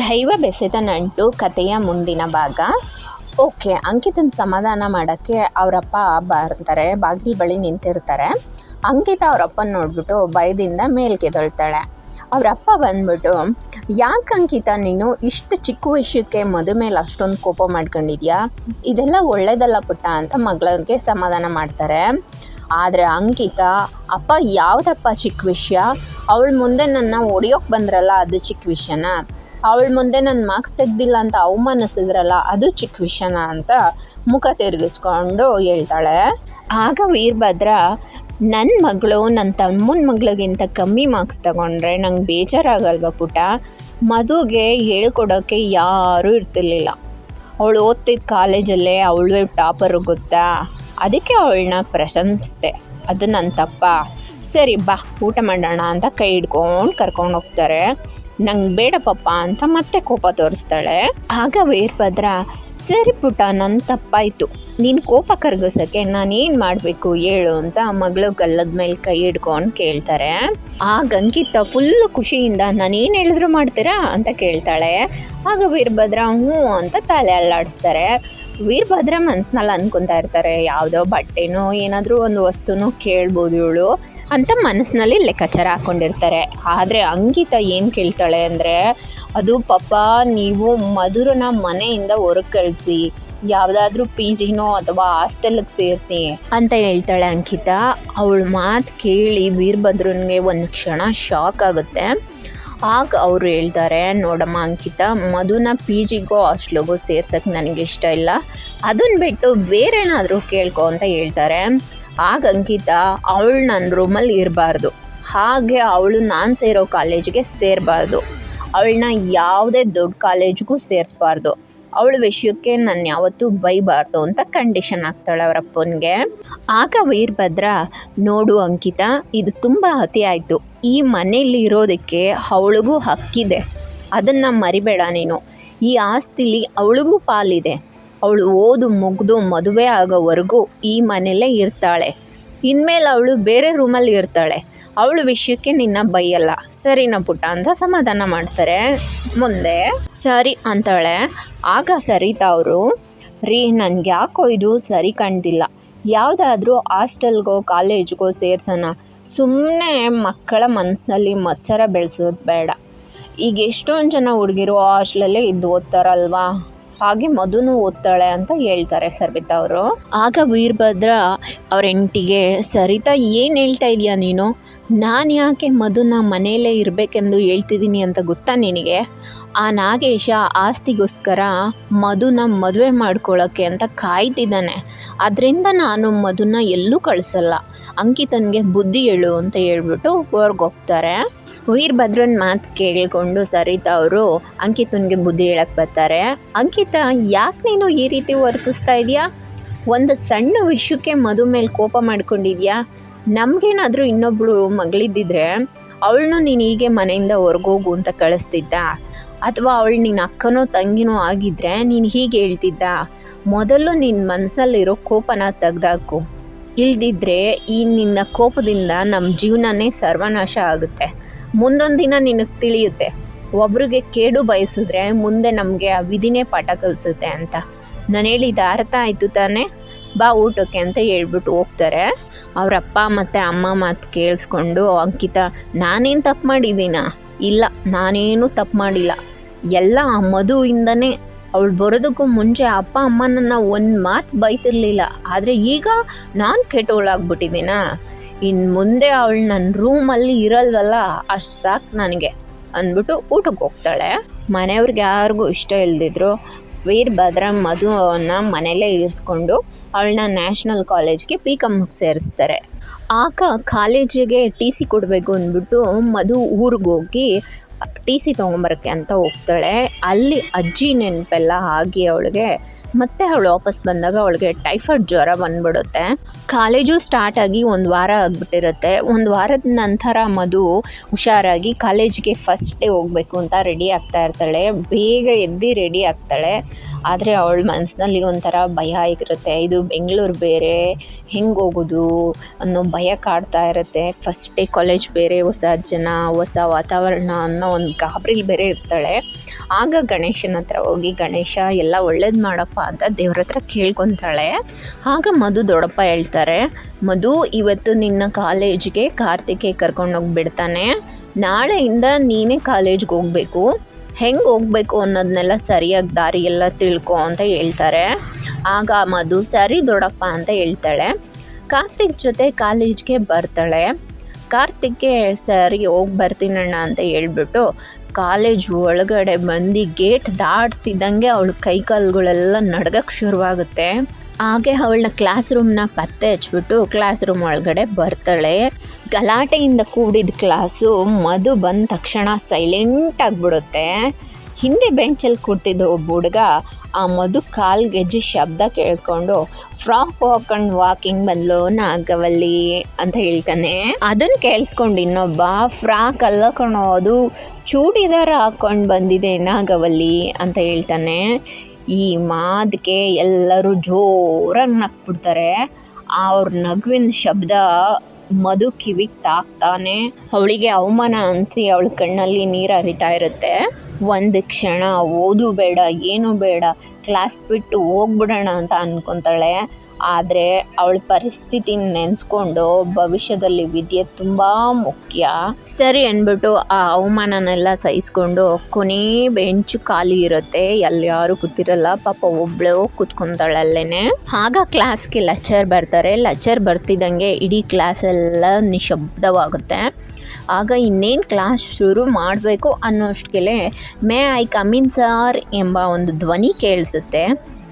ದೈವ ಬೆಸೆತ ನಂಟು ಕಥೆಯ ಮುಂದಿನ ಭಾಗ. ಓಕೆ, ಅಂಕಿತನ ಸಮಾಧಾನ ಮಾಡೋಕ್ಕೆ ಅವರಪ್ಪ ಬರ್ತಾರೆ, ಬಾಗಿಲು ಬಳಿ ನಿಂತಿರ್ತಾರೆ. ಅಂಕಿತ ಅವರಪ್ಪನ ನೋಡಿಬಿಟ್ಟು ಭಯದಿಂದ ಮೇಲ್ಕೆದೊಳ್ತಾಳೆ. ಅವರಪ್ಪ ಬಂದ್ಬಿಟ್ಟು, ಯಾಕೆ ಅಂಕಿತ, ನೀನು ಇಷ್ಟು ಚಿಕ್ಕ ವಿಷಯಕ್ಕೆ ಮೇಲೆ ಅಷ್ಟೊಂದು ಕೋಪ ಮಾಡ್ಕೊಂಡಿದ್ಯಾ? ಇದೆಲ್ಲ ಒಳ್ಳೇದಲ್ಲ ಪುಟ್ಟ ಅಂತ ಮಗಳಿಗೆ ಸಮಾಧಾನ ಮಾಡ್ತಾರೆ. ಆದರೆ ಅಂಕಿತ, ಅಪ್ಪ, ಯಾವುದಪ್ಪ ಚಿಕ್ಕ ವಿಷಯ? ಅವಳು ಮುಂದೆ ನನ್ನ ಹೊಡಿಯೋಕೆ ಬಂದ್ರಲ್ಲ, ಅದು ಚಿಕ್ಕ ವಿಷಯನಾ? ಅವಳ ಮುಂದೆ ನನ್ನ ಮಾರ್ಕ್ಸ್ ತೆಗ್ದಿಲ್ಲ ಅಂತ ಅವಮಾನಿಸಿದ್ರಲ್ಲ, ಅದು ಚಿಕ್ಕ ವಿಷಯನ ಅಂತ ಮುಖ ತಿರುಗಿಸ್ಕೊಂಡು ಹೇಳ್ತಾಳೆ. ಆಗ ವೀರಭದ್ರ ನನ್ನ ಮಗಳು ನನ್ನ ತಮ್ಮನ ಮಗಳಿಗಿಂತ ಕಮ್ಮಿ ಮಾರ್ಕ್ಸ್ ತಗೊಂಡ್ರೆ ನಂಗೆ ಬೇಜಾರಾಗಲ್ವ ಪುಟ? ಮದುಗೆ ಹೇಳ್ಕೊಡೋಕ್ಕೆ ಯಾರೂ ಇರ್ತಿರ್ಲಿಲ್ಲ. ಅವಳು ಓದ್ತಿದ್ದ ಕಾಲೇಜಲ್ಲೇ ಅವಳು ಟಾಪರು ಗೊತ್ತಾ? ಅದಕ್ಕೆ ಅವಳನ್ನ ಪ್ರಶಂಸಿದೆ ಅದು ನನ್ನ ತಪ್ಪ. ಸರಿ ಬಾ, ಊಟ ಮಾಡೋಣ ಅಂತ ಕೈ ಹಿಡ್ಕೊಂಡು ಕರ್ಕೊಂಡು ಹೋಗ್ತಾರೆ. ನಂಗೆ ಬೇಡ ಪಪ್ಪ ಅಂತ ಮತ್ತೆ ಕೋಪ ತೋರಿಸ್ತಾಳೆ. ಆಗ ವೀರಭದ್ರ ಸರಿ ಪುಟ ನನ್ನ ತಪ್ಪಾಯಿತು. ನೀನು ಕೋಪ ಕರಗಿಸೋಕ್ಕೆ ನಾನೇನು ಮಾಡಬೇಕು ಹೇಳು ಅಂತ ಮಗಳು ಗಲ್ಲದ ಮೇಲೆ ಕೈ ಹಿಡ್ಕೊಂಡು ಕೇಳ್ತಾರೆ. ಆ ಗಂಕಿತ ಫುಲ್ಲು ಖುಷಿಯಿಂದ ನಾನೇನು ಹೇಳಿದ್ರು ಮಾಡ್ತೀರಾ? ಅಂತ ಕೇಳ್ತಾಳೆ. ಆಗ ವೀರಭದ್ರ ಹ್ಞೂ ಅಂತ ತಲೆ ಅಲ್ಲಾಡಿಸ್ತಾರೆ. ವೀರಭದ್ರ ಮನ್ಸ್ನಲ್ಲಿ ಅನ್ಕೊತಾ ಇರ್ತಾರೆ, ಯಾವುದೋ ಬಟ್ಟೆನೋ ಏನಾದರೂ ಒಂದು ವಸ್ತುನೋ ಕೇಳ್ಬೋದು ಇವಳು ಅಂತ ಮನಸ್ಸಿನಲ್ಲಿ ಲೆಕ್ಕಾಚಾರ ಹಾಕ್ಕೊಂಡಿರ್ತಾರೆ ಆದರೆ ಅಂಕಿತ ಏನು ಕೇಳ್ತಾಳೆ ಅಂದರೆ, ಅದು ಪಾಪ ನೀವು ಮಧುರನ ಮನೆಯಿಂದ ಹೊರಗೆ ಕಳಿಸಿ, ಯಾವುದಾದ್ರೂ ಪಿ ಜಿನೋ ಅಥವಾ ಹಾಸ್ಟೆಲ್ಗೆ ಸೇರಿಸಿ, ಅಂತ ಹೇಳ್ತಾಳೆ ಅಂಕಿತ. ಅವಳ ಮಾತು ಕೇಳಿ ವೀರಭದ್ರನಿಗೆ ಒಂದು ಕ್ಷಣ ಶಾಕ್ ಆಗುತ್ತೆ. ಆಗ ಅವರು ಹೇಳ್ತಾರೆ, ನೋಡಮ್ಮ ಅಂಕಿತ, ಮಧುನ ಪಿ ಜಿಗೋ ಹಾಸ್ಟ್ಲಿಗೋ ಸೇರ್ಸೋಕ್ಕೆ ನನಗೆ ಇಷ್ಟ ಇಲ್ಲ. ಅದನ್ನು ಬಿಟ್ಟು ಬೇರೇನಾದರೂ ಕೇಳ್ಕೊ ಅಂತ ಹೇಳ್ತಾರೆ. ಆಗ ಅಂಕಿತ, ಅವಳು ನನ್ನ ರೂಮಲ್ಲಿ ಇರಬಾರ್ದು. ಹಾಗೆ ಅವಳು ನಾನು ಸೇರೋ ಕಾಲೇಜಿಗೆ ಸೇರಬಾರ್ದು. ಅವಳನ್ನ ಯಾವುದೇ ದೊಡ್ಡ ಕಾಲೇಜ್ಗೂ ಸೇರಿಸ್ಬಾರ್ದು. ಅವಳ ವಿಷಯಕ್ಕೆ ನಾನು ಯಾವತ್ತೂ ಬೈಬಾರ್ದು ಅಂತ ಕಂಡೀಷನ್ ಆಗ್ತಾಳೆ ಅವರಪ್ಪನಿಗೆ ಆಗ ವೀರಭದ್ರ, ನೋಡು ಅಂಕಿತ, ಇದು ತುಂಬ ಅತಿ ಆಯಿತು. ಈ ಮನೆಯಲ್ಲಿ ಇರೋದಕ್ಕೆ ಅವಳಿಗೂ ಹಕ್ಕಿದೆ. ಅದನ್ನು ಮರಿಬೇಡ ನೀನು. ಈ ಆಸ್ತಿಲಿ ಅವಳಿಗೂ ಪಾಲಿದೆ. ಅವಳು ಓದು, ಮುಗಿದು, ಮದುವೆ ಆಗೋವರೆಗೂ ಈ ಮನೆಯಲ್ಲೇ ಇರ್ತಾಳೆ. ಇನ್ಮೇಲೆ ಅವಳು ಬೇರೆ ರೂಮಲ್ಲಿ ಇರ್ತಾಳೆ. ಅವಳ ವಿಷಯಕ್ಕೆ ನಿನ್ನ ಬೈಯಲ್ಲ. ಸರಿನಾ ಪುಟ್ಟ, ಅಂತ ಸಮಾಧಾನ ಮಾಡ್ತಾರೆ. ಮುಂದೆ, ಸರಿ ಅಂತಾಳೆ. ಆಗ ಸರಿತಾ ಅವರು, ರೀ ನನಗೆ ಯಾಕೋ ಇದು ಸರಿ ಕಾಣ್ತಿಲ್ಲ. ಯಾವುದಾದ್ರೂ ಹಾಸ್ಟೆಲ್ಗೋ, ಕಾಲೇಜ್ಗೋ ಸೇರ್ಸೋಣ. ಸುಮ್ಮನೆ ಮಕ್ಕಳ ಮನಸ್ಸಿನಲ್ಲಿ ಮತ್ಸರ ಬೆಳೆಸೋದು ಬೇಡ. ಈಗ ಎಷ್ಟೊಂದು ಜನ ಹುಡುಗಿರು ಹಾಸ್ಟೆಲಲ್ಲೇ ಇದ್ದು ಓದ್ತಾರಲ್ವಾ? ಹಾಗೆ ಮಧುನು ಓದ್ತಾಳೆ ಅಂತ ಹೇಳ್ತಾರೆ ಸರ್ಬಿತಾ ಅವರು. ಆಗ ವೀರಭದ್ರ ಅವ್ರ ಹೆಂಡತಿಗೆ, ಸರಿತಾ ಏನು ಹೇಳ್ತಾ ಇದೀಯ ನೀನು? ನಾನು ಯಾಕೆ ಮಧುನ ಮನೆಯಲ್ಲೇ ಇರಬೇಕೆಂದು ಹೇಳ್ತಿದ್ದೀನಿ ಅಂತ ಗೊತ್ತಾ ನಿನಗೆ? ಆ ನಾಗೇಶ ಆಸ್ತಿಗೋಸ್ಕರ ಮಧುನ ಮದುವೆ ಮಾಡ್ಕೊಳ್ಳೋಕ್ಕೆ ಅಂತ ಕಾಯ್ತಿದ್ದಾನೆ. ಅದರಿಂದ ನಾನು ಮಧುನ ಎಲ್ಲೂ ಕಳಿಸಲ್ಲ. ಅಂಕಿತನಿಗೆ ಬುದ್ಧಿ ಹೇಳು ಅಂತ ಹೇಳ್ಬಿಟ್ಟು ಹೊರ್ಗೋಗ್ತಾರೆ. ವೀರಭದ್ರನ ಮಾತು ಕೇಳಿಕೊಂಡು ಸರಿತಾ ಅವರು, ಅಂಕಿತನಿಗೆ ಬುದ್ಧಿ ಹೇಳಕ್ಕೆ ಬರ್ತಾರೆ. ಅಂಕಿತ, ಯಾಕೆ ನೀನು ಈ ರೀತಿ ವರ್ತಿಸ್ತಾ ಇದೆಯಾ? ಒಂದು ಸಣ್ಣ ವಿಷಯಕ್ಕೆ ಮಧು ಮೇಲೆ ಕೋಪ ಮಾಡ್ಕೊಂಡಿದ್ಯಾ? ನಮಗೇನಾದರೂ ಇನ್ನೊಬ್ಳು ಮಗಳಿದ್ದಿದ್ರೆ ಅವಳನ್ನು ನೀನು ಹೀಗೆ ಮನೆಯಿಂದ ಹೊರಗೋಗು ಅಂತ ಕಳಿಸ್ತಿದ್ದ. ಅಥವಾ ಅವಳು ನಿನ್ನ ಅಕ್ಕನೋ ತಂಗಿನೋ ಆಗಿದ್ರೆ ನೀನು ಹೀಗೆ ಹೇಳ್ತಿದ್ದ. ಮೊದಲು ನಿನ್ನ ಮನಸ್ಸಲ್ಲಿರೋ ಕೋಪನ ತೆಗ್ದಾಕು. ಇಲ್ದಿದ್ರೆ ಈ ನಿನ್ನ ಕೋಪದಿಂದ ನಮ್ಮ ಜೀವನನೇ ಸರ್ವನಾಶ ಆಗುತ್ತೆ. ಮುಂದೊಂದು ದಿನ ನಿನಗೆ ತಿಳಿಯುತ್ತೆ. ಒಬ್ರಿಗೆ ಕೇಡು ಬಯಸಿದ್ರೆ ಮುಂದೆ ನಮಗೆ ಆ ವಿಧಿನೇ ಪಾಠ ಕಲಿಸುತ್ತೆ ಅಂತ. ನಾನು ಹೇಳಿದ ಅರ್ಥ ಆಯಿತು ತಾನೇ? ಬಾ ಊಟಕ್ಕೆ ಅಂತ ಹೇಳ್ಬಿಟ್ಟು ಹೋಗ್ತಾರೆ. ಅವ್ರ ಅಪ್ಪ ಮತ್ತು ಅಮ್ಮ ಮಾತು ಕೇಳಿಸ್ಕೊಂಡು, ಅಂಕಿತ, ನಾನೇನು ತಪ್ಪು ಮಾಡಿದ್ದೀನಾ? ಇಲ್ಲ, ನಾನೇನು ತಪ್ಪು ಮಾಡಿಲ್ಲ. ಎಲ್ಲ ಆ ಮಧುವಿಂದನೇ. ಅವಳು ಬರೋದಕ್ಕೂ ಮುಂಚೆ ಅಪ್ಪ ಅಮ್ಮನನ್ನು ಒಂದು ಮಾತು ಬೈತಿರ್ಲಿಲ್ಲ. ಆದರೆ ಈಗ ನಾನು ಕೆಟ್ಟವಳಾಗ್ಬಿಟ್ಟಿದ್ದೀನ ಇನ್ನು ಮುಂದೆ ಅವಳು ನನ್ನ ರೂಮಲ್ಲಿ ಇರಲ್ವಲ್ಲ, ಅಷ್ಟು ಸಾಕು ನನಗೆ ಅಂದ್ಬಿಟ್ಟು ಊಟಕ್ಕೆ ಹೋಗ್ತಾಳೆ. ಮನೆಯವ್ರಿಗೆ ಯಾರಿಗೂ ಇಷ್ಟ ಇಲ್ದಿದ್ರು ವೀರಭದ್ರಾ ಮಧು ಅವನ್ನ ಮನೆಯಲ್ಲೇ ಇರಿಸ್ಕೊಂಡು ಅವಳನ್ನ ನ್ಯಾಷನಲ್ ಕಾಲೇಜ್ಗೆ ಪಿ ಕಮ್ಗೆ ಸೇರಿಸ್ತಾರೆ. ಆಗ ಕಾಲೇಜಿಗೆ ಟಿ ಸಿ ಕೊಡಬೇಕು ಅಂದ್ಬಿಟ್ಟು ಮಧು ಊರಿಗೆ ಹೋಗಿ ಟಿ ಸಿ ತೊಗೊಂಬರಕ್ಕೆ ಅಂತ ಹೋಗ್ತಾಳೆ. ಅಲ್ಲಿ ಅಜ್ಜಿ ನೆನಪೆಲ್ಲ ಆಗಿ ಅವಳಿಗೆ ಮತ್ತೆ ಅವಳು ವಾಪಸ್ ಬಂದಾಗ ಅವಳಿಗೆ ಟೈಫಾಯ್ಡ್ ಜ್ವರ ಬಂದ್ಬಿಡುತ್ತೆ. ಕಾಲೇಜು ಸ್ಟಾರ್ಟ್ ಆಗಿ ಒಂದು ವಾರ ಆಗಿಬಿಟ್ಟಿರುತ್ತೆ. ಒಂದು ವಾರದ ನಂತರ ಮಧು ಹುಷಾರಾಗಿ ಕಾಲೇಜಿಗೆ ಫಸ್ಟ್ ಡೇ ಹೋಗಬೇಕು ಅಂತ ರೆಡಿ ಆಗ್ತಾ ಇರ್ತಾಳೆ. ಬೇಗ ಎದ್ದು ರೆಡಿ ಆಗ್ತಾಳೆ. ಆದರೆ ಅವಳ ಮನಸ್ಸಿನಲ್ಲಿ ಒಂಥರ ಭಯ ಆಗಿರುತ್ತೆ. ಇದು ಬೆಂಗಳೂರು ಬೇರೆ, ಹೆಂಗೆ ಹೋಗೋದು ಅನ್ನೋ ಭಯ ಕಾಡ್ತಾ ಇರುತ್ತೆ. ಫಸ್ಟ್ ಡೇ ಕಾಲೇಜ್ ಬೇರೆ, ಹೊಸ ಜನ, ಹೊಸ ವಾತಾವರಣ ಅನ್ನೋ ಒಂದು ಗಾಬರಿಲಿ ಬೇರೆ ಇರ್ತಾಳೆ. ಆಗ ಗಣೇಶನ ಹತ್ರ ಹೋಗಿ, ಗಣೇಶ, ಎಲ್ಲ ಒಳ್ಳೇದು ಮಾಡಪ್ಪ ಅಂತ ದೇವ್ರ ಹತ್ರ ಕೇಳ್ಕೊತಾಳೆ. ಆಗ ಮಧು ದೊಡ್ಡಪ್ಪ ಹೇಳ್ತಾರೆ, ಮಧು, ಇವತ್ತು ನಿನ್ನ ಕಾಲೇಜಿಗೆ ಕಾರ್ತಿಕೆ ಕರ್ಕೊಂಡೋಗಿ ಬಿಡ್ತಾನೆ ನಾಳೆಯಿಂದ ನೀನೇ ಕಾಲೇಜ್ಗೆ ಹೋಗಬೇಕು. ಹೆಂಗೆ ಹೋಗ್ಬೇಕು ಅನ್ನೋದನ್ನೆಲ್ಲ ಸರಿಯಾಗಿ ದಾರಿ ಎಲ್ಲ ತಿಳ್ಕೊ ಅಂತ ಹೇಳ್ತಾರೆ. ಆಗ ಮಧು, ಸರಿ ದೊಡಪ್ಪ ಅಂತ ಹೇಳ್ತಾಳೆ. ಕಾರ್ತಿಕ್ ಜೊತೆ ಕಾಲೇಜ್ಗೆ ಬರ್ತಾಳೆ. ಕಾರ್ತಿಕ್ಗೆ, ಸರಿ, ಹೋಗಿ ಬರ್ತೀನಣ್ಣ ಅಂತ ಹೇಳ್ಬಿಟ್ಟು ಕಾಲೇಜ್ ಒಳಗಡೆ ಬಂದು ಗೇಟ್ ದಾಟ್ತಿದ್ದಂಗೆ ಅವಳು ಕೈ ಕಾಲುಗಳೆಲ್ಲ ನಡ್ಗಕ್ಕೆ ಶುರುವಾಗುತ್ತೆ. ಹಾಗೆ ಅವಳನ್ನ ಕ್ಲಾಸ್ ರೂಮ್ನ ಪತ್ತೆ ಹಚ್ಬಿಟ್ಟು ಕ್ಲಾಸ್ ರೂಮ್ ಒಳಗಡೆ ಬರ್ತಾಳೆ. ಗಲಾಟೆಯಿಂದ ಕೂಡಿದ ಕ್ಲಾಸು ಮಧು ಬಂದ ತಕ್ಷಣ ಸೈಲೆಂಟ್ ಆಗಿಬಿಡುತ್ತೆ. ಹಿಂದೆ ಬೆಂಚಲ್ಲಿ ಕೂತಿದ್ದ ಒಬ್ಬ ಹುಡುಗ ಆ ಮಧು ಕಾಲ್ ಗೆಜ್ಜೆ ಶಬ್ದ ಕೇಳ್ಕೊಂಡು ಫ್ರಾಕ್ ಹಾಕೊಂಡು ವಾಕಿಂಗ್ ಬಂದ್ಲು ನಾಗವಲ್ಲಿ ಅಂತ ಹೇಳ್ತಾನೆ. ಅದನ್ನ ಕೇಳಿಸ್ಕೊಂಡು ಇನ್ನೊಬ್ಬ ಫ್ರಾಕ್ ಅಲ್ಲ ಕಣೋ, ಅದು ಚೂಡಿದಾರ ಹಾಕೊಂಡು ಬಂದಿದೆ ನಾಗವಲ್ಲಿ ಅಂತ ಹೇಳ್ತಾನೆ. ಈ ಮಾದಕ್ಕೆ ಎಲ್ಲರೂ ಜೋರಾಗಿ ನಕ್ಬಿಡ್ತಾರೆ ಅವ್ರ ನಗುವಿನ ಶಬ್ದ ಮಧು ಕಿವಿಗೆ ತಾಕ್ತಾನೆ. ಅವಳಿಗೆ ಅವಮಾನ ಅನಿಸಿ ಅವಳ ಕಣ್ಣಲ್ಲಿ ನೀರು ಹರಿತಾ ಇರುತ್ತೆ. ಒಂದು ಕ್ಷಣ ಓದು ಬೇಡ, ಏನು ಬೇಡ, ಕ್ಲಾಸ್ ಬಿಟ್ಟು ಹೋಗ್ಬಿಡೋಣ ಅಂತ ಅನ್ಕೊತಾಳೆ. ಆದರೆ ಅವಳ ಪರಿಸ್ಥಿತಿ ನೆನೆಸ್ಕೊಂಡು ಭವಿಷ್ಯದಲ್ಲಿ ವಿದ್ಯೆ ತುಂಬ ಮುಖ್ಯ. ಸರಿ ಅಂದ್ಬಿಟ್ಟು ಆ ಅವಮಾನನೆಲ್ಲ ಸಹಿಸ್ಕೊಂಡು ಕೊನೆ ಬೆಂಚು ಖಾಲಿ ಇರುತ್ತೆ. ಎಲ್ಲಿ ಯಾರು ಕೂತಿರಲ್ಲ, ಪಾಪ ಒಬ್ಳು ಕೂತ್ಕೊಂತಾಳಲ್ಲೇನೆ ಆಗ ಕ್ಲಾಸ್ಗೆ ಲೆಕ್ಚರ್ ಬರ್ತಾರೆ. ಲೆಕ್ಚರ್ ಬರ್ತಿದ್ದಂಗೆ ಇಡೀ ಕ್ಲಾಸ್ ಎಲ್ಲ ನಿಶಬ್ದವಾಗುತ್ತೆ ಆಗ ಇನ್ನೇನು ಕ್ಲಾಸ್ ಶುರು ಮಾಡಬೇಕು ಅನ್ನೋಷ್ಟಕ್ಕೆ may I come in sir ಎಂಬ ಒಂದು ಧ್ವನಿ ಕೇಳಿಸುತ್ತೆ.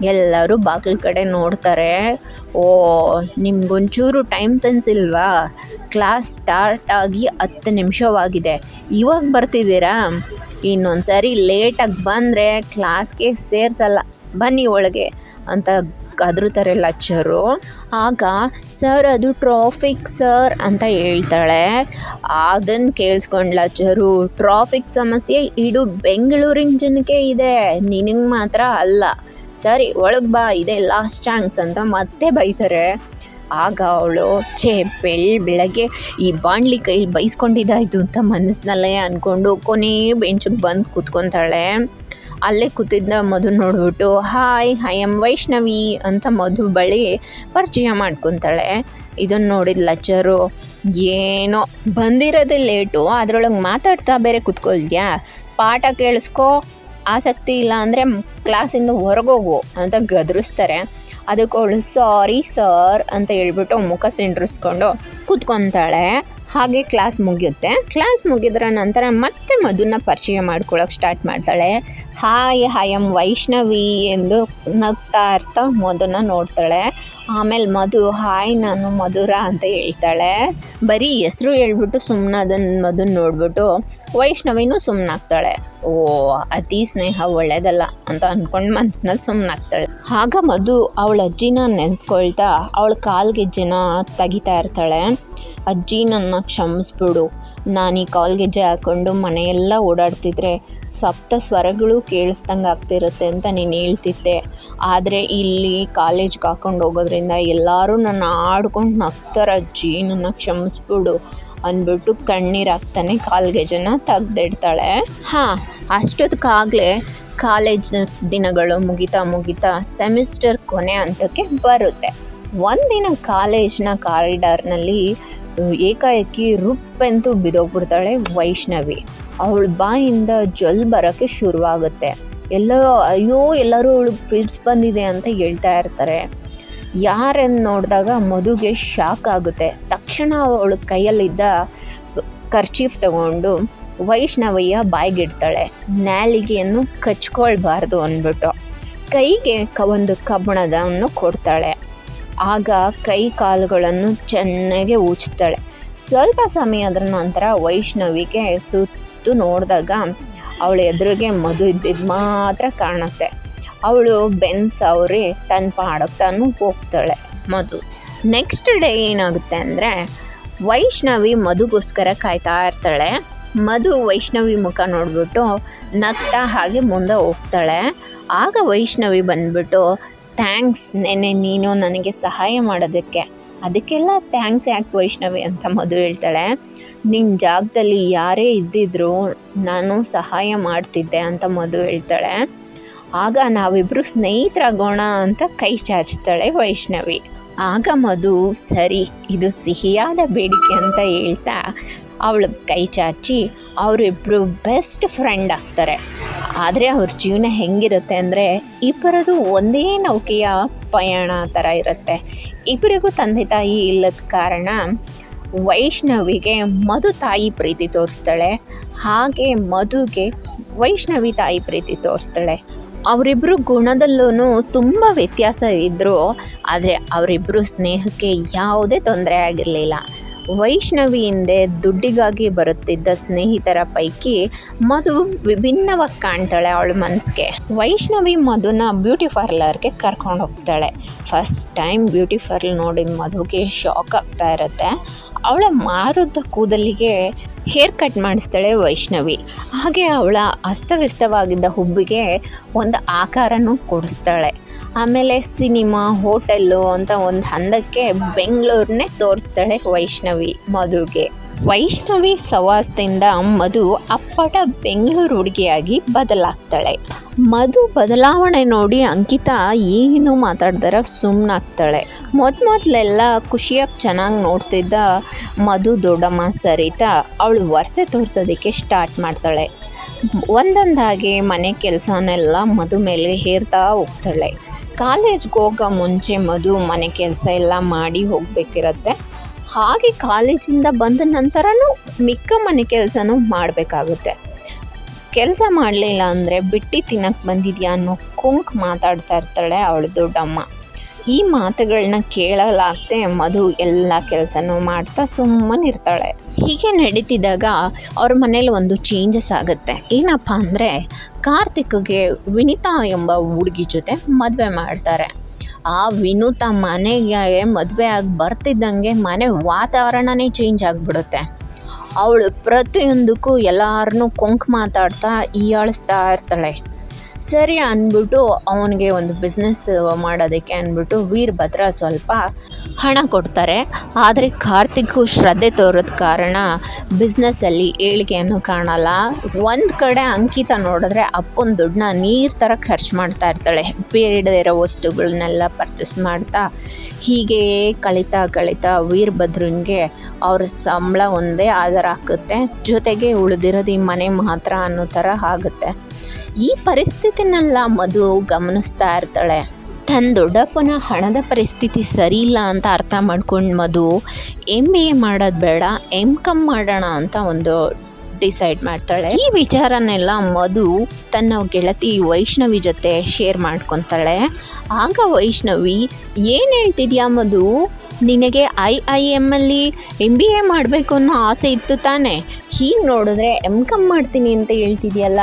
ಎಲ್ಲರೂ ಬಾಗಿಲು ಕಡೆ ನೋಡ್ತಾರೆ. ಓ, ನಿಮ್ಗೊಂಚೂರು ಟೈಮ್ ಸೆನ್ಸ್ ಇಲ್ವಾ? ಕ್ಲಾಸ್ ಸ್ಟಾರ್ಟ್ ಆಗಿ ಹತ್ತು ನಿಮಿಷವಾಗಿದೆ. ಇವಾಗ ಬರ್ತಿದ್ದೀರಾ? ಇನ್ನೊಂದು ಸಾರಿ ಲೇಟಾಗಿ ಬಂದರೆ ಕ್ಲಾಸ್ಗೆ ಸೇರಿಸಲ್ಲ. ಬನ್ನಿ ಒಳಗೆ ಅಂತ ಕದರುತ್ತಾರೆ ಲಚ್ಚರು. ಆಗ, ಸರ್, ಅದು ಟ್ರಾಫಿಕ್ ಸರ್ ಅಂತ ಹೇಳ್ತಾಳೆ. ಅದನ್ನು ಕೇಳಿಸ್ಕೊಂಡು ಲಚ್ಚರು ಟ್ರಾಫಿಕ್ ಸಮಸ್ಯೆ ಇಡು ಬೆಂಗಳೂರಿನ ಜನಕ್ಕೆ ಇದೆ. ನಿನಗೆ ಮಾತ್ರ ಅಲ್ಲ. ಸರಿ, ಒಳಗೆ ಬಾ, ಇದೆ ಲಾಸ್ಟ್ ಚಾನ್ಸ್ ಅಂತ ಮತ್ತೆ ಬೈತಾರೆ. ಆಗ ಅವಳು, ಛೇ, ಬೆಳ್, ಬೆಳಗ್ಗೆ ಈ ಬಾಣ್ಲಿ ಕೈ ಬೈಸ್ಕೊಂಡಿದ್ದಾಯ್ತು ಅಂತ ಮನಸ್ಸಿನಲ್ಲೇ ಅಂದ್ಕೊಂಡು ಕೊನೆ ಬೆಂಚಿಗೆ ಬಂದು ಕೂತ್ಕೊತಾಳೆ. ಅಲ್ಲೇ ಕೂತಿದ್ದ ಮಧು ನೋಡ್ಬಿಟ್ಟು ಹಾಯ್ ಐ ಎಂ ವೈಷ್ಣವಿ ಅಂತ ಮಧು ಬಳಿ ಪರಿಚಯ ಮಾಡ್ಕೊತಾಳೆ. ಇದನ್ನು ನೋಡಿದ ಲಚ್ಚರು, ಏನೋ, ಬಂದಿರೋದೇ ಲೇಟು ಅದರೊಳಗೆ ಮಾತಾಡ್ತಾ ಬೇರೆ ಕೂತ್ಕೊಳ್ತೀಯಾ? ಪಾಠ ಕೇಳಿಸ್ಕೊ ಆಸಕ್ತಿ ಇಲ್ಲ ಅಂದರೆ ಕ್ಲಾಸಿಂದ ಹೊರಗೋಗು ಅಂತ ಗದರಿಸ್ತಾರೆ. ಅದಕ್ಕೆ ಅವಳು ಸಾರಿ ಸರ್ ಅಂತ ಹೇಳ್ಬಿಟ್ಟು ಮುಖ ಸಿಂಡ್ರಿಸ್ಕೊಂಡು ಕೂತ್ಕೊತಾಳೆ. ಹಾಗೆ ಕ್ಲಾಸ್ ಮುಗಿಯುತ್ತೆ. ಕ್ಲಾಸ್ ಮುಗಿದ್ರ ನಂತರ ಮತ್ತೆ ಮಧುನ ಪರಿಚಯ ಮಾಡ್ಕೊಳಕ್ಕೆ ಸ್ಟಾರ್ಟ್ ಮಾಡ್ತಾಳೆ. ಹಾಯ್ ಹಾಯ್ ಎಂ ವೈಷ್ಣವಿ ಎಂದು ನಗ್ತಾ ಇರ್ತಾ ಮಧುನ ನೋಡ್ತಾಳೆ. ಆಮೇಲೆ ಮಧು ಹಾಯ್ ನಾನು ಮಧುರ ಅಂತ ಹೇಳ್ತಾಳೆ. ಬರೀ ಹೆಸರು ಹೇಳ್ಬಿಟ್ಟು ಸುಮ್ಮನೆ ಅದನ್ನು ಅದನ್ನ ನೋಡ್ಬಿಟ್ಟು ವೈಷ್ಣವಿನೂ ಸುಮ್ಮನಾಗ್ತಾಳೆ ಓ, ಅತಿ ಸ್ನೇಹ ಒಳ್ಳೇದಲ್ಲ ಅಂತ ಅಂದ್ಕೊಂಡು ಮನ್ಸಿನಲ್ಲಿ ಸುಮ್ಮನಾಗ್ತಾಳೆ ಆಗ ಮಧು ಅವಳ ಅಜ್ಜಿನ ನೆನೆಸ್ಕೊಳ್ತಾ, ಅವಳ ಕಾಲ್ಗೆಜ್ಜೆನ ತೆಗಿತಾ ಇರ್ತಾಳೆ. ಅಜ್ಜಿ ನನ್ನ ಕ್ಷಮಿಸ್ಬಿಡು. ನಾನು ಈ ಕಾಲ್ಗೆಜ್ಜೆ ಹಾಕ್ಕೊಂಡು ಮನೆಯೆಲ್ಲ ಓಡಾಡ್ತಿದ್ರೆ ಸಪ್ತ ಸ್ವರಗಳು ಕೇಳಿಸ್ದಂಗೆ ಆಗ್ತಿರುತ್ತೆ ಅಂತ ನೀನು ಹೇಳ್ತಿದ್ದೆ. ಆದರೆ ಇಲ್ಲಿ ಕಾಲೇಜ್ಗೆ ಹಾಕ್ಕೊಂಡು ಹೋಗೋದ್ರಿಂದ ಎಲ್ಲರೂ ನನ್ನ ಆಡ್ಕೊಂಡು ನಗ್ತಾರೆ. ಅಜ್ಜಿ ನನ್ನ ಕ್ಷಮಿಸ್ಬಿಡು ಅಂದ್ಬಿಟ್ಟು ಕಣ್ಣೀರು ಹಾಕ್ತಾನೆ ಕಾಲ್ಗೆಜ್ಜೆನ ತೆಗ್ದಿಡ್ತಾಳೆ. ಹಾಂ ಅಷ್ಟೊತ್ತಿಗಾಗಲೇ ಕಾಲೇಜ್ ದಿನಗಳು ಮುಗಿತಾ ಮುಗಿತಾ ಸೆಮಿಸ್ಟರ್ ಕೊನೆ ಹಂತಕ್ಕೆ ಬರುತ್ತೆ. ಒಂದಿನ ಕಾಲೇಜ್ನ ಕಾರಿಡಾರ್ನಲ್ಲಿ ಏಕಾಏಕಿ ರುಪ್ಪೆಂತೂ ಬಿದೋಗ್ಬಿಡ್ತಾಳೆ ವೈಷ್ಣವಿ. ಅವಳ ಬಾಯಿಂದ ಜೊಲ್ ಬರೋಕ್ಕೆ ಶುರುವಾಗುತ್ತೆ. ಎಲ್ಲೋ, ಅಯ್ಯೋ, ಎಲ್ಲರೂ ಅವಳು ಫಿಟ್ಸ್ ಬಂದಿದೆ ಅಂತ ಹೇಳ್ತಾ ಇರ್ತಾರೆ. ಯಾರನ್ನು ನೋಡಿದಾಗ ಮಧುಗೆ ಶಾಕ್ ಆಗುತ್ತೆ. ತಕ್ಷಣ ಅವಳ ಕೈಯಲ್ಲಿದ್ದ ಕರ್ಚೀಫ್ ತಗೊಂಡು ವೈಷ್ಣವಯ್ಯ ಬಾಯ್ಗಿಡ್ತಾಳೆ. ನ್ಯಾಲಿಗೆಯನ್ನು ಕಚ್ಕೊಳ್ಬಾರ್ದು ಅಂದ್ಬಿಟ್ಟು. ಕೈಗೆ ಒಂದು ಕಬ್ಬಣದವನ್ನು ಕೊಡ್ತಾಳೆ. ಆಗ ಕೈ ಕಾಲುಗಳನ್ನು ಚೆನ್ನಾಗಿ ಉಜ್ತಾಳೆ ಸ್ವಲ್ಪ ಸಮಯದ ನಂತರ ವೈಷ್ಣವಿಗೆ ಸುತ್ತು ನೋಡಿದಾಗ ಅವಳ ಎದುರಿಗೆ ಮಧು ಇದ್ದಿದ್ದು ಮಾತ್ರ ಕಾಣುತ್ತೆ. ಅವಳು ಬೆನ್ ಸವರಿ ತನ್ನ ಪಾಡಕ್ಕೆ ತಾನು ಹೋಗ್ತಾಳೆ ಮಧು. ನೆಕ್ಸ್ಟ್ ಡೇ ಏನಾಗುತ್ತೆ ಅಂದರೆ ವೈಷ್ಣವಿ ಮಧುಗೋಸ್ಕರ ಕಾಯ್ತಾ ಇರ್ತಾಳೆ. ಮಧು ವೈಷ್ಣವಿ ಮುಖ ನೋಡಿಬಿಟ್ಟು ನಗ್ತಾ ಹಾಗೆ ಮುಂದೆ ಹೋಗ್ತಾಳೆ. ಆಗ ವೈಷ್ಣವಿ ಬಂದ್ಬಿಟ್ಟು ಥ್ಯಾಂಕ್ಸ್ ನೆನ್ನೆ ನೀನು ನನಗೆ ಸಹಾಯ ಮಾಡೋದಕ್ಕೆ. ಅದಕ್ಕೆಲ್ಲ ಥ್ಯಾಂಕ್ಸ್ ಯಾಕೆ ವೈಷ್ಣವಿ ಅಂತ ಮಧು ಹೇಳ್ತಾಳೆ. ನಿನ್ನ ಜಾಗದಲ್ಲಿ ಯಾರೇ ಇದ್ದಿದ್ರು ನಾನು ಸಹಾಯ ಮಾಡ್ತಿದ್ದೆ ಅಂತ ಮಧು ಹೇಳ್ತಾಳೆ. ಆಗ ನಾವಿಬ್ಬರು ಸ್ನೇಹಿತರಾಗೋಣ ಅಂತ ಕೈ ಚಾಚ್ತಾಳೆ ವೈಷ್ಣವಿ. ಆಗ ಮಧು, ಸರಿ, ಇದು ಸಿಹಿಯಾದ ಬೇಡಿಕೆ ಅಂತ ಹೇಳ್ತಾ ಅವಳಿಗೆ ಕೈ ಚಾಚಿ ಅವರಿಬ್ಬರು ಬೆಸ್ಟ್ ಫ್ರೆಂಡ್ ಆಗ್ತಾರೆ. ಆದರೆ ಅವ್ರ ಜೀವನ ಹೆಂಗಿರುತ್ತೆ ಅಂದರೆ ಇಬ್ಬರದು ಒಂದೇ ನೌಕೆಯ ಪಯಣ ಥರ ಇರುತ್ತೆ. ಇಬ್ಬರಿಗೂ ತಂದೆ ತಾಯಿ ಇಲ್ಲದ ಕಾರಣ ವೈಷ್ಣವಿಗೆ ಮಧು ತಾಯಿ ಪ್ರೀತಿ ತೋರಿಸ್ತಾಳೆ. ಹಾಗೆ ಮಧುಗೆ ವೈಷ್ಣವಿ ತಾಯಿ ಪ್ರೀತಿ ತೋರಿಸ್ತಾಳೆ. ಅವರಿಬ್ಬರು ಗುಣದಲ್ಲೂ ತುಂಬ ವ್ಯತ್ಯಾಸ ಇದ್ದರೂ ಆದರೆ ಅವರಿಬ್ಬರು ಸ್ನೇಹಕ್ಕೆ ಯಾವುದೇ ತೊಂದರೆ ಆಗಿರಲಿಲ್ಲ. ವೈಷ್ಣವಿ ಹಿಂದೆ ದುಡ್ಡಿಗಾಗಿ ಬರುತ್ತಿದ್ದ ಸ್ನೇಹಿತರ ಪೈಕಿ ಮಧು ವಿಭಿನ್ನವಾಗಿ ಕಾಣ್ತಾಳೆ ಅವಳ ಮನಸ್ಸಿಗೆ ವೈಷ್ಣವಿ ಮಧುನ ಬ್ಯೂಟಿ ಪಾರ್ಲರ್ಗೆ ಕರ್ಕೊಂಡು ಹೋಗ್ತಾಳೆ. ಫಸ್ಟ್ ಟೈಮ್ ಬ್ಯೂಟಿ ಪಾರ್ಲರ್ ನೋಡಿದ ಮಧುಗೆ ಶಾಕ್ ಆಗ್ತಾ ಇರುತ್ತೆ. ಅವಳ ಮಾರುದ್ದ ಕೂದಲಿಗೆ ಹೇರ್ ಕಟ್ ಮಾಡಿಸ್ತಾಳೆ ವೈಷ್ಣವಿ. ಹಾಗೆ ಅವಳ ಅಸ್ತವ್ಯಸ್ತವಾಗಿದ್ದ ಹುಬ್ಬಿಗೆ ಒಂದು ಆಕಾರನೂ ಕೊಡಿಸ್ತಾಳೆ. ಆಮೇಲೆ ಸಿನಿಮಾ, ಹೋಟೆಲ್ಲು ಅಂತ ಒಂದು ಹಂದಕ್ಕೆ ಬೆಂಗಳೂರನ್ನೇ ತೋರಿಸ್ತಾಳೆ ವೈಷ್ಣವಿ ಮಧುಗೆ. ವೈಷ್ಣವಿ ಸವಾಸದಿಂದ ಮಧು ಅಪ್ಪಟ ಬೆಂಗಳೂರು ಹುಡುಗಿಯಾಗಿ ಬದಲಾಗ್ತಾಳೆ. ಮಧು ಬದಲಾವಣೆ ನೋಡಿ ಅಂಕಿತಾ ಏನು ಮಾತಾಡ್ದಾರ ಸುಮ್ಮನಾಗ್ತಾಳೆ ಮೊದ ಮೊದಲೆಲ್ಲ ಖುಷಿಯಾಗಿ ಚೆನ್ನಾಗಿ ನೋಡ್ತಿದ್ದ ಮಧು ದೊಡ್ಡಮ್ಮ ಸರಿತಾ ಅವಳು ವರ್ಷೆ ತೋರಿಸೋದಕ್ಕೆ ಸ್ಟಾರ್ಟ್ ಮಾಡ್ತಾಳೆ. ಒಂದೊಂದಾಗಿ ಮನೆ ಕೆಲಸನೆಲ್ಲ ಮಧು ಮೇಲೆ ಹೇರ್ತಾ ಹೋಗ್ತಾಳೆ. ಕಾಲೇಜ್ಗೆ ಹೋಗೋ ಮುಂಚೆ ಮಧು ಮನೆ ಕೆಲಸ ಎಲ್ಲ ಮಾಡಿ ಹೋಗಬೇಕಿರತ್ತೆ. ಹಾಗೆ ಕಾಲೇಜಿಂದ ಬಂದ ನಂತರನೂ ಮಿಕ್ಕ ಮನೆ ಕೆಲಸನೂ ಮಾಡಬೇಕಾಗುತ್ತೆ. ಕೆಲಸ ಮಾಡಲಿಲ್ಲ ಅಂದರೆ ಬಿಟ್ಟು ತಿನ್ನಕ್ಕೆ ಬಂದಿದ್ಯಾ ಅನ್ನೋ ಕುಂಕ್ ಮಾತಾಡ್ತಾ ಇರ್ತಾಳೆ ಅವಳು ದೊಡ್ಡಮ್ಮ. ಈ ಮಾತುಗಳನ್ನ ಕೇಳಲಾಗದೆ ಮಧು ಎಲ್ಲ ಕೆಲಸನೂ ಮಾಡ್ತಾ ಸುಮ್ಮನೆ ಇರ್ತಾಳೆ. ಹೀಗೆ ನಡೀತಿದ್ದಾಗ ಅವ್ರ ಮನೇಲಿ ಒಂದು ಚೇಂಜಸ್ ಆಗುತ್ತೆ. ಏನಪ್ಪ ಅಂದರೆ ಕಾರ್ತಿಕ್ಗೆ ವಿನಿತಾ ಎಂಬ ಹುಡುಗಿ ಜೊತೆ ಮದುವೆ ಮಾಡ್ತಾರೆ. ಆ ವಿನೂತ ಮನೆಗೆ ಮದುವೆ ಆಗಿ ಬರ್ತಿದ್ದಂಗೆ ಮನೆ ವಾತಾವರಣನೇ ಚೇಂಜ್ ಆಗಿಬಿಡುತ್ತೆ. ಅವಳು ಪ್ರತಿಯೊಂದಕ್ಕೂ ಎಲ್ಲರನ್ನೂ ಕೊಂಕು ಮಾತಾಡ್ತಾ ಹೀಯಾಳಿಸ್ತಾ ಇರ್ತಾಳೆ. ಸರಿ ಅಂದ್ಬಿಟ್ಟು ಅವನಿಗೆ ಒಂದು ಬಿಸ್ನೆಸ್ ಮಾಡೋದಕ್ಕೆ ಅಂದ್ಬಿಟ್ಟು ವೀರಭದ್ರ ಸ್ವಲ್ಪ ಹಣ ಕೊಡ್ತಾರೆ. ಆದರೆ ಕಾರ್ತಿಕ್ಕು ಶ್ರದ್ಧೆ ತೋರೋದ ಕಾರಣ ಬಿಸ್ನೆಸ್ಸಲ್ಲಿ ಏಳಿಗೆಯನ್ನು ಕಾಣಲ್ಲ. ಒಂದು ಕಡೆ ಅಂಕಿತ ನೋಡಿದ್ರೆ ಅಪ್ಪನ ದುಡ್ಡನ್ನ ನೀರು ಥರ ಖರ್ಚು ಮಾಡ್ತಾ ಇರ್ತಾಳೆ. ಬೇಡದೇ ಇರೋ ವಸ್ತುಗಳನ್ನೆಲ್ಲ ಪರ್ಚೇಸ್ ಮಾಡ್ತಾ ಹೀಗೆ ಕಳೀತಾ ಕಳೀತಾ ವೀರಭದ್ರನಿಗೆ ಅವ್ರ ಸಂಬಳ ಒಂದೇ ಆಧಾರ ಹಾಕುತ್ತೆ. ಜೊತೆಗೆ ಉಳಿದಿರೋದು ಈ ಮನೆ ಮಾತ್ರ ಅನ್ನೋ ಥರ ಆಗುತ್ತೆ. ಈ ಪರಿಸ್ಥಿತಿನೆಲ್ಲ ಮಧು ಗಮನಿಸ್ತಾ ಇರ್ತಾಳೆ. ತನ್ನ ದೊಡ್ಡಪ್ಪನ ಹಣದ ಪರಿಸ್ಥಿತಿ ಸರಿ ಇಲ್ಲ ಅಂತ ಅರ್ಥ ಮಾಡ್ಕೊಂಡು ಮಧು ಎಂ ಬಿ ಎ ಮಾಡೋದು ಬೇಡ ಎಂ ಕಮ್ ಮಾಡೋಣ ಅಂತ ಒಂದು ಡಿಸೈಡ್ ಮಾಡ್ತಾಳೆ. ಈ ವಿಚಾರನೆಲ್ಲ ಮಧು ತನ್ನ ಗೆಳತಿ ವೈಷ್ಣವಿ ಜೊತೆ ಶೇರ್ ಮಾಡ್ಕೊತಾಳೆ. ಆಗ ವೈಷ್ಣವಿ, ಏನು ಹೇಳ್ತಿದ್ಯಾ ಮಧು? ನಿನಗೆ ಐ ಐ ಎಮ್ಮಲ್ಲಿ ಎಂ ಬಿ ಎ ಮಾಡಬೇಕು ಅನ್ನೋ ಆಸೆ ಇತ್ತು ತಾನೇ. ಹೀಗೆ ನೋಡಿದ್ರೆ ಎಂ ಕಮ್ ಮಾಡ್ತೀನಿ ಅಂತ ಹೇಳ್ತಿದ್ಯಲ್ಲ?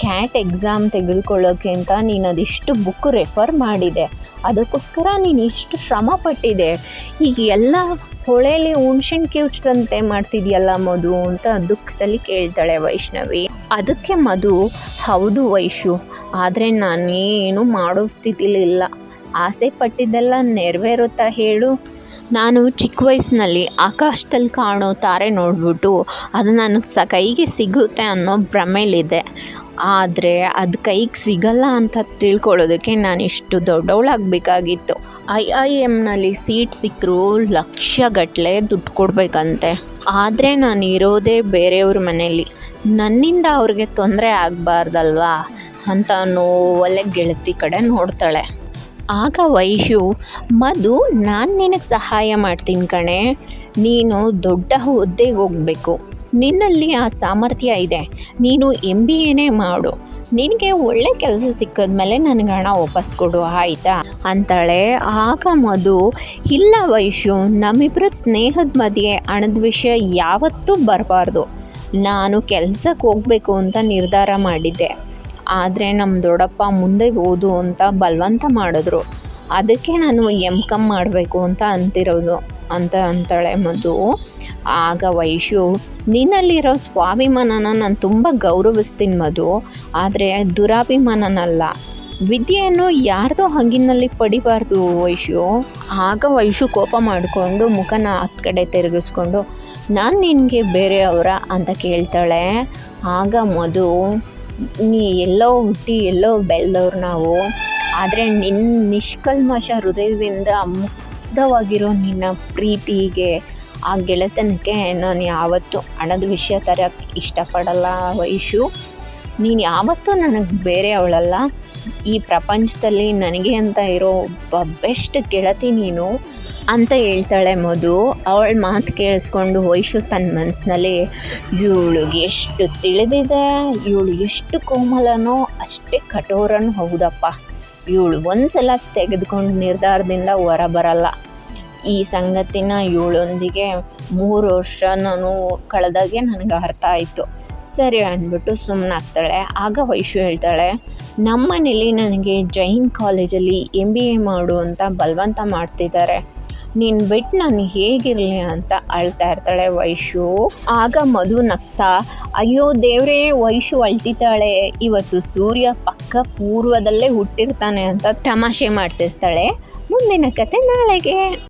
ಕ್ಯಾಟ್ ಎಕ್ಸಾಮ್ ತೆಗೆದುಕೊಳ್ಳೋಕ್ಕೆ ಅಂತ ನೀನು ಅದಿಷ್ಟು ಬುಕ್ ರೆಫರ್ ಮಾಡಿದೆ. ಅದಕ್ಕೋಸ್ಕರ ನೀನು ಇಷ್ಟು ಶ್ರಮ ಪಟ್ಟಿದೆ ಈಗ ಎಲ್ಲ ಹೊಳೆಯಲ್ಲಿ ಹುಣ್ಸೆಹಣ್ಣು ಕಿವುಚ್ದಂತೆ ಮಾಡ್ತಿದ್ಯಲ್ಲ ಮಧು ಅಂತ ದುಃಖದಲ್ಲಿ ಕೇಳ್ತಾಳೆ ವೈಷ್ಣವಿ. ಅದಕ್ಕೆ ಮಧು, ಹೌದು ವೈಶು, ಆದರೆ ನಾನೇನು ಮಾಡೋ ಸ್ಥಿತಿಲಿಲ್ಲ. ಆಸೆ ಪಟ್ಟಿದ್ದೆಲ್ಲ ನೆರವೇರುತ್ತಾ ಹೇಳು. ನಾನು ಚಿಕ್ಕ ವಯಸ್ಸಿನಲ್ಲಿ ಆಕಾಶದಲ್ಲಿ ಕಾಣೋ ತಾರೆ ನೋಡಿಬಿಟ್ಟು ಅದು ನನಗೆ ಸ, ಕೈಗೆ ಸಿಗುತ್ತೆ ಅನ್ನೋ ಭ್ರಮೇಲಿದೆ. ಆದರೆ ಅದು ಕೈಗೆ ಸಿಗಲ್ಲ ಅಂತ ತಿಳ್ಕೊಳ್ಳೋದಕ್ಕೆ ನಾನು ಇಷ್ಟು ದೊಡ್ಡವಳಾಗಬೇಕಾಗಿತ್ತು. ಐ ಐ ಎಮ್ನಲ್ಲಿ ಸೀಟ್ ಸಿಕ್ಕರು ಲಕ್ಷಗಟ್ಟಲೆ ದುಡ್ಡು ಕೊಡಬೇಕಂತೆ. ಆದರೆ ನಾನು ಇರೋದೇ ಬೇರೆಯವ್ರ ಮನೇಲಿ ನನ್ನಿಂದ ಅವ್ರಿಗೆ ತೊಂದರೆ ಆಗಬಾರ್ದಲ್ವಾ? ಅಂತ ನೋವಲ್ಲೇ ಗೆಳತಿ ಕಡೆ ನೋಡ್ತಾಳೆ. ಆಗ ವೈಶು, ಮಧು, ನಾನು ನಿನಗೆ ಸಹಾಯ ಮಾಡ್ತೀನಿ ಕಣೆ. ನೀನು ದೊಡ್ಡ ಹುದ್ದೆಗೆ ಹೋಗಬೇಕು. ನಿನ್ನಲ್ಲಿ ಆ ಸಾಮರ್ಥ್ಯ ಇದೆ. ನೀನು ಎಂ ಬಿ ಎನೇ ಮಾಡು. ನಿನಗೆ ಒಳ್ಳೆ ಕೆಲಸ ಸಿಕ್ಕಿದ್ಮೇಲೆ ನನಗೆ ಹಣ ವಾಪಸ್ ಕೊಡು, ಆಯಿತಾ? ಅಂತಾಳೆ. ಆಗ ಮಧು, ಇಲ್ಲ ವೈಶು ನಮ್ಮಿಬ್ಬರ ಸ್ನೇಹದ ಮಧ್ಯೆ ಹಣದ ವಿಷಯ ಯಾವತ್ತೂ ಬರಬಾರ್ದು. ನಾನು ಕೆಲಸಕ್ಕೆ ಹೋಗಬೇಕು ಅಂತ ನಿರ್ಧಾರ ಮಾಡಿದ್ದೆ. ಆದರೆ ನಮ್ಮ ದೊಡ್ಡಪ್ಪ ಮುಂದೆ ಓದು ಅಂತ ಬಲವಂತ ಮಾಡಿದ್ರು. ಅದಕ್ಕೆ ನಾನು ಎಂ ಕಮ್ ಮಾಡಬೇಕು ಅಂತ ಅಂತಿರೋದು, ಅಂತ ಅಂತಾಳೆ ಮಧು. ಆಗ ವೈಶು ನಿನ್ನಲ್ಲಿರೋ ಸ್ವಾಭಿಮಾನನ ನಾನು ತುಂಬ ಗೌರವಿಸ್ತೀನಿ ಮಧು. ಆದರೆ ದುರಾಭಿಮಾನನಲ್ಲ. ವಿದ್ಯೆಯನ್ನು ಯಾರ್ದೋ ಹಂಗಿನಲ್ಲಿ ಪಡಿಬಾರ್ದು ವೈಶು. ಆಗ ವೈಶು ಕೋಪ ಮಾಡಿಕೊಂಡು ಮುಖನ ಹತ್ತು ಕಡೆ ತಿರುಗಿಸ್ಕೊಂಡು, ನಾನು ನಿನಗೆ ಬೇರೆಯವರ ಅಂತ ಕೇಳ್ತಾಳೆ. ಆಗ ಮಧು, ನೀ ಎಲ್ಲೋ ಹುಟ್ಟಿ ಎಲ್ಲೋ ಬೆಳೆದವ್ರು ನಾವು. ಆದರೆ ನಿನ್ನ ನಿಷ್ಕಲ್ಮಶ ಹೃದಯದಿಂದ ಮುಗ್ಧವಾಗಿರೋ ನಿನ್ನ ಪ್ರೀತಿಗೆ ಆ ಗೆಳೆತನಕ್ಕೆ ನಾನು ಯಾವತ್ತೂ ಹಣದ ವಿಷಯ ತರೋಕ್ಕೆ ಇಷ್ಟಪಡಲ್ಲ ವಯಸ್ಸು ನೀನು ಯಾವತ್ತೂ ನನಗೆ ಬೇರೆ ಅವಳಲ್ಲ. ಈ ಪ್ರಪಂಚದಲ್ಲಿ ನನಗೆ ಅಂತ ಇರೋ ಒಬ್ಬ ಬೆಸ್ಟ್ ಗೆಳತಿ ನೀನು ಅಂತ ಹೇಳ್ತಾಳೆ ಮಧು. ಅವಳ ಮಾತು ಕೇಳಿಸ್ಕೊಂಡು ವಯಸ್ಸು ತನ್ನ ಮನಸ್ಸಿನಲ್ಲಿ ಇವಳಿಗೆ ಎಷ್ಟು ತಿಳಿದಿದೆ, ಇವಳು ಎಷ್ಟು ಕೋಮಲನೋ ಅಷ್ಟೇ ಕಠೋರನೂ ಹೌದಪ್ಪ. ಇವಳು ಒಂದ್ಸಲ ತೆಗೆದುಕೊಂಡು ನಿರ್ಧಾರದಿಂದ ಹೊರ ಬರಲ್ಲ. ಈ ಸಂಗತಿನ ಇವಳೊಂದಿಗೆ ಮೂರು ವರ್ಷ ನಾನು ಕಳೆದಾಗೆ ನನಗೆ ಅರ್ಥ ಆಯಿತು. ಸರಿ ಅಂದ್ಬಿಟ್ಟು ಸುಮ್ಮನಾಗ್ತಾಳೆ ಆಗ ವೈಶು ಹೇಳ್ತಾಳೆ ನಮ್ಮನೇಲಿ ನನಗೆ ಜೈನ್ ಕಾಲೇಜಲ್ಲಿ ಎಂ ಬಿ ಎ ಮಾಡು ಅಂತ ಬಲವಂತ ಮಾಡ್ತಿದ್ದಾರೆ. ನೀನು ಬಿಟ್ಟು ನಾನು ಹೇಗಿರಲಿ ಅಂತ ಅಳ್ತಾ ಇರ್ತಾಳೆ ವೈಶು. ಆಗ ಮಧು ನಗ್ತಾ, ಅಯ್ಯೋ ದೇವ್ರೇ, ವೈಶು ಅಳ್ತಿದ್ದಾಳೆ. ಇವತ್ತು ಸೂರ್ಯ ಪಕ್ಕ ಪೂರ್ವದಲ್ಲೇ ಹುಟ್ಟಿರ್ತಾನೆ ಅಂತ ತಮಾಷೆ ಮಾಡ್ತಿರ್ತಾಳೆ. ಮುಂದಿನ ಕತೆ ನಾಳೆಗೆ.